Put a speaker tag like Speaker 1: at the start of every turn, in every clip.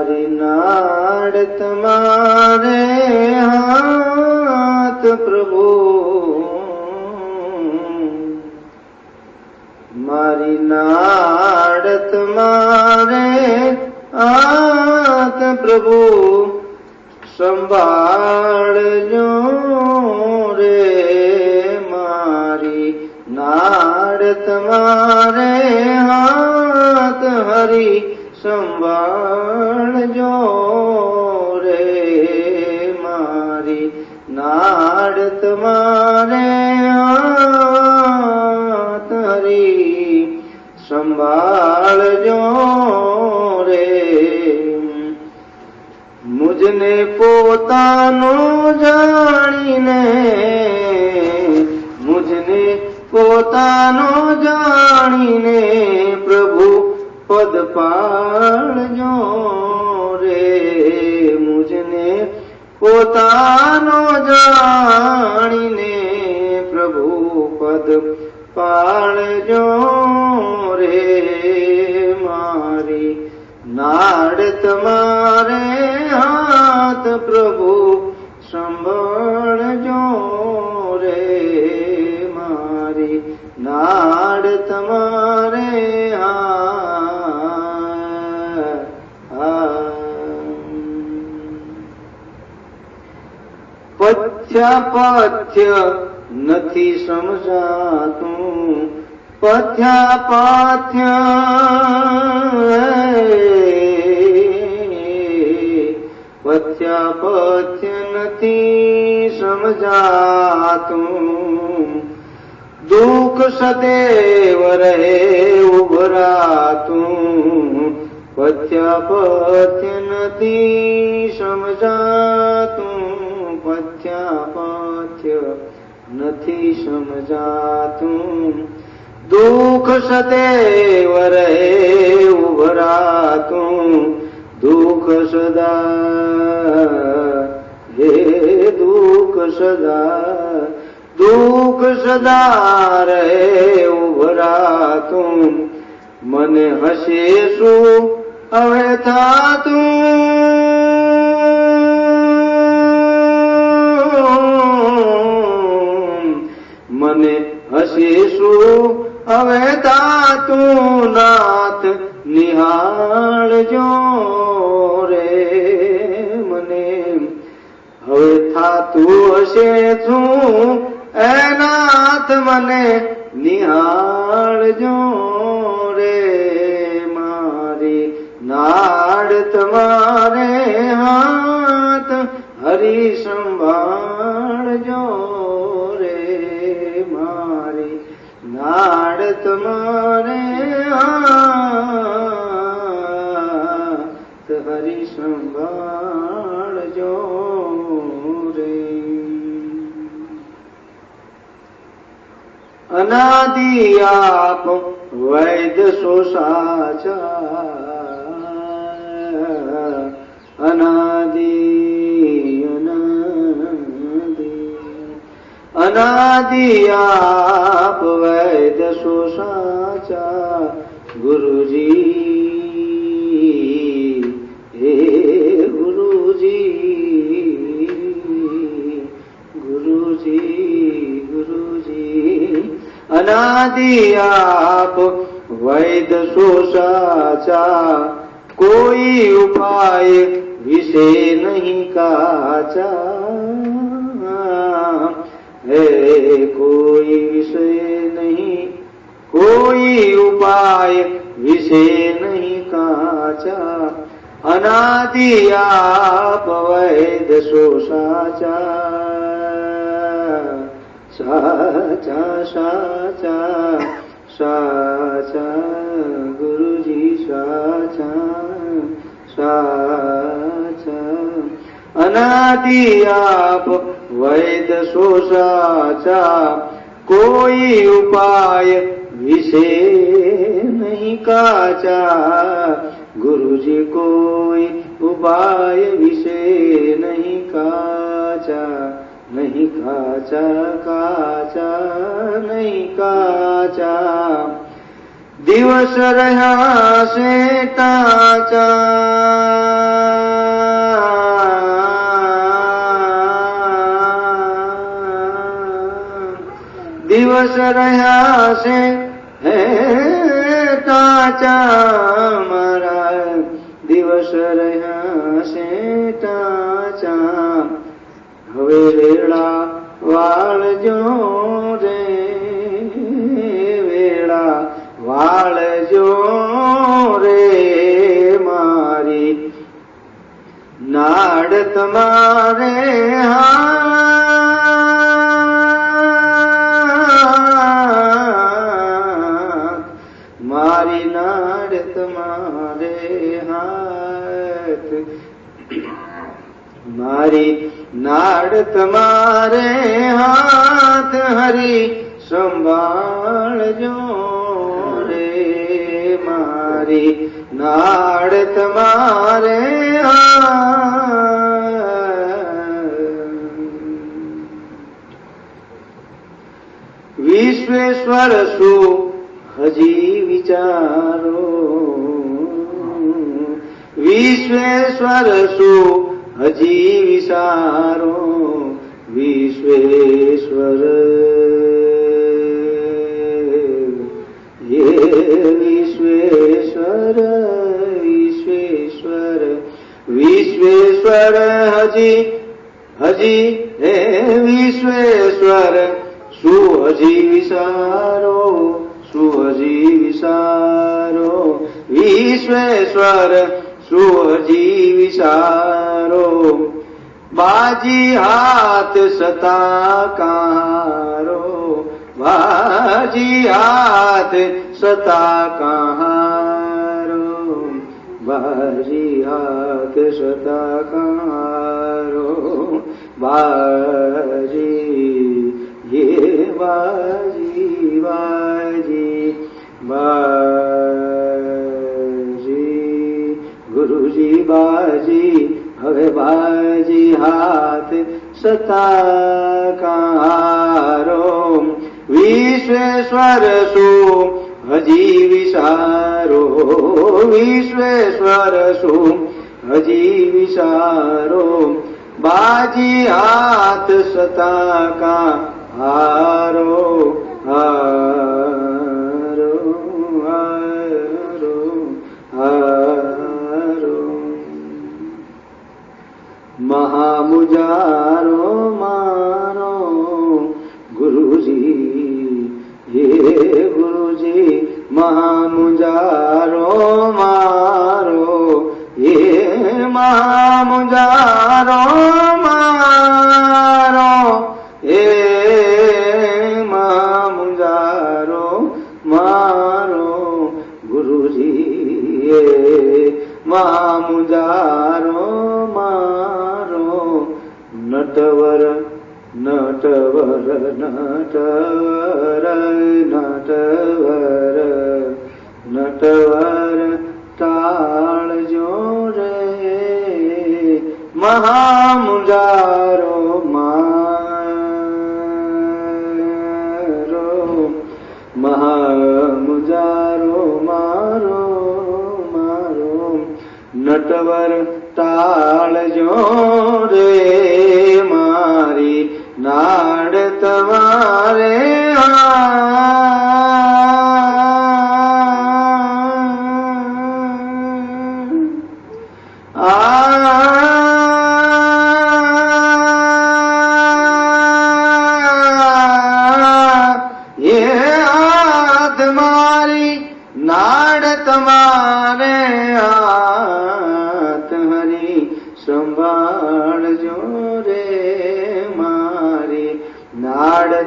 Speaker 1: મારી નાડ તમારે હાથ પ્રભુ. મારી નાડ તમારે હાથ પ્રભુ. સંભાળજો રે મારી નાડ તમારે હરી સંભાળજો રે મારી નાડ તમારે હરી સંભાળજો રે. મુજને પોતાનું જાણીને મુજને પોતાનું જાણ પાળજો રે મુજને પોતાનો જાણીને પ્રભુ પદ પાળજો રે મારી નાડ તમારે હાથ પ્રભુ સંભાળજો રે મારી નાડ પથ્યા પથ્ય નથી સમજાતું પથ્યા પાથ્ય પથ્યા પથ્ય નથી સમજાતું દુઃખ સદેવ રહે ઉભરાતું પથ્યા પથ્ય નથી સમજાતું પથ્યા પથ્ય નથી સમજાતું દુઃખ સદેવ રહે ઉભરાતું દુઃખ સદા હે દુઃખ સદા દુઃખ સદા રહે ઉભરાતું મને હશે શું હવે થાતું શું હવે તાતું નાથ નિહાળજો રે મને. હવે થાતું હશે શું? એ નાથ મને નિહાળજો રે મારી. નાડ તમારે હાથ હરી સંભાળજો त हरिशंभाण जो अनाद वैद सोसाच अनाद अनादि आप वैद सुसाचा गुरु जी हे गुरु जी गुरु जी गुरु जी अनादि आप वैद सोसाचा, कोई उपाय विषय नहीं काचा। है कोई विषय नहीं, कोई उपाय विषय नहीं काचा। अनादि आप वैद सो साचा साचा साचा साचा गुरुजी साचा सा अनादि आप वैद सोसाचा, कोई उपाय विषय नहीं काचा। गुरु जी कोई उपाय विषय नहीं काचा नहीं काचा काचा, नहीं काचा। दिवस रहा से ताचा। દિવસ રહ્યા છે હે તાચા મારા દિવસ રહ્યા છે તાચા હવે વેળા વાળજો રે વેળા વાળજો રે મારી નાડ તમારે परमेश्वर सु हजी विचारो। विश्वेश्वर सु हजी विचारो विश्वेश्वर, ये विश्वेश्वर विश्वेश्वर। विश्वेश्वर, हजी हजी, हे विश्वेश्वर। सुजीविसारो सुजीविसारो विश्वेश्वर सुजीविसारो। बाजी हा सताकारो बाजी हात्ता सताकारो बाजी हात सताकारो बाजी बाजी बाजी बाजी गुरुजी बाजी હવે બાજી હાથ સતા કારો વિશ્વેશ્વર શું હજી વિચારો વિશ્વેશ્વર શું હજી વિચારો બાજી હાથ સતા કા हारो हारो हारो हारो। महामुजारो मारो गुरुजी हे गुरुजी महामुजारो मारो हे महामुजारो નટવર નટવર નટવર નટવર નટવર તાળજો રે મહામુજારો મારો મહામુજારો મારો મારો નટવર તાળજો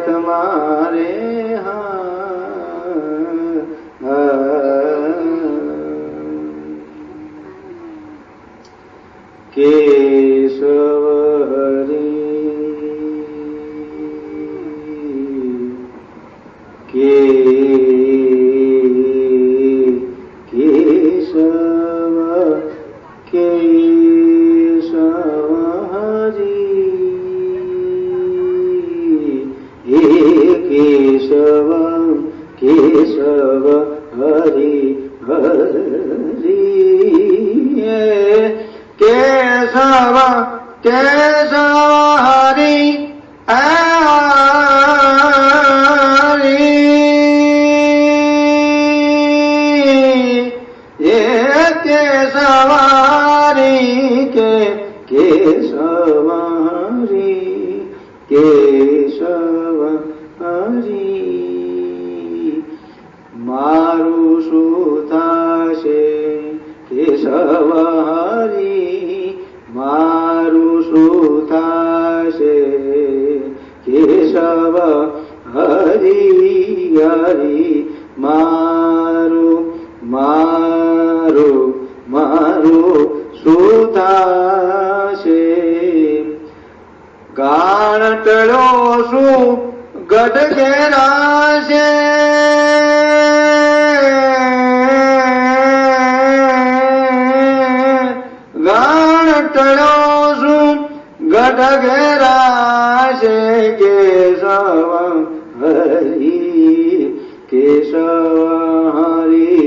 Speaker 1: નાડ सवारी के के सवारी के सवारी मारु सुताशे के सवारी मारु सुताशे केशव हरि हरि मा મારું શું થશે ગાણટડો શું ગઢ ઘેરાશે ગાણટડો શું ગઢ ઘેરાશે કેશવ હરી કેશવ હરી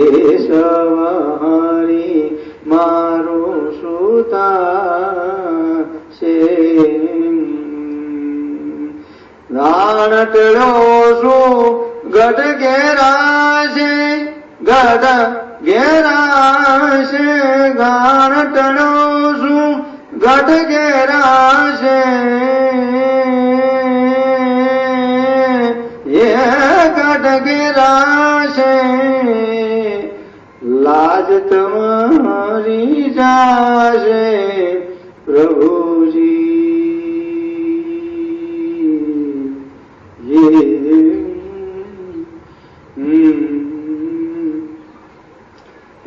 Speaker 1: केशव हरि मारुसुता से राणटोसु गट गेराशे गट गेराशे गाणटोसु गट गेराशे ये गट गेराशे आज तुम्हारी जारे प्रभु जी। ये हम्म।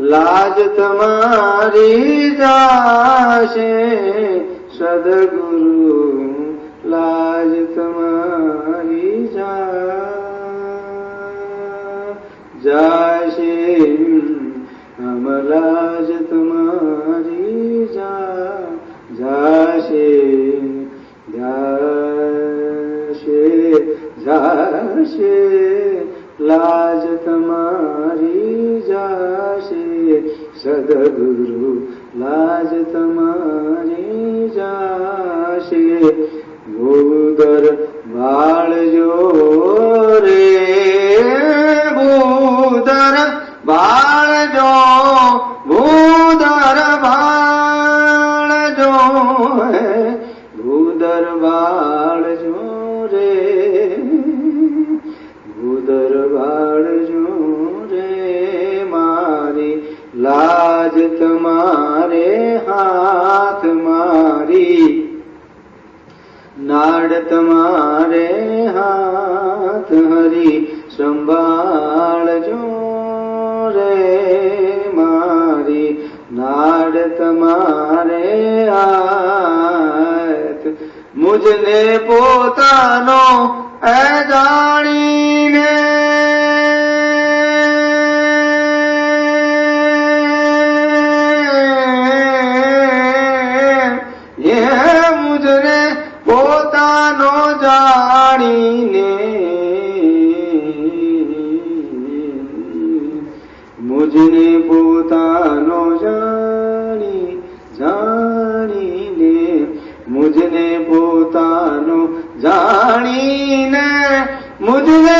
Speaker 1: लाज तुम्हारी दासे सदगुरु लाज तुम्हारी जा जाए कमलाज तुम्हारी जा जाशे जाशे जाशे। लाज तुम्हारी जाशे सदगुरु लाज तुम्हारी जाशे। હરી સંભાળજો રે મારી નાડ તમારે હાથ મુજને પોતાનો એ જાણીને முதுவே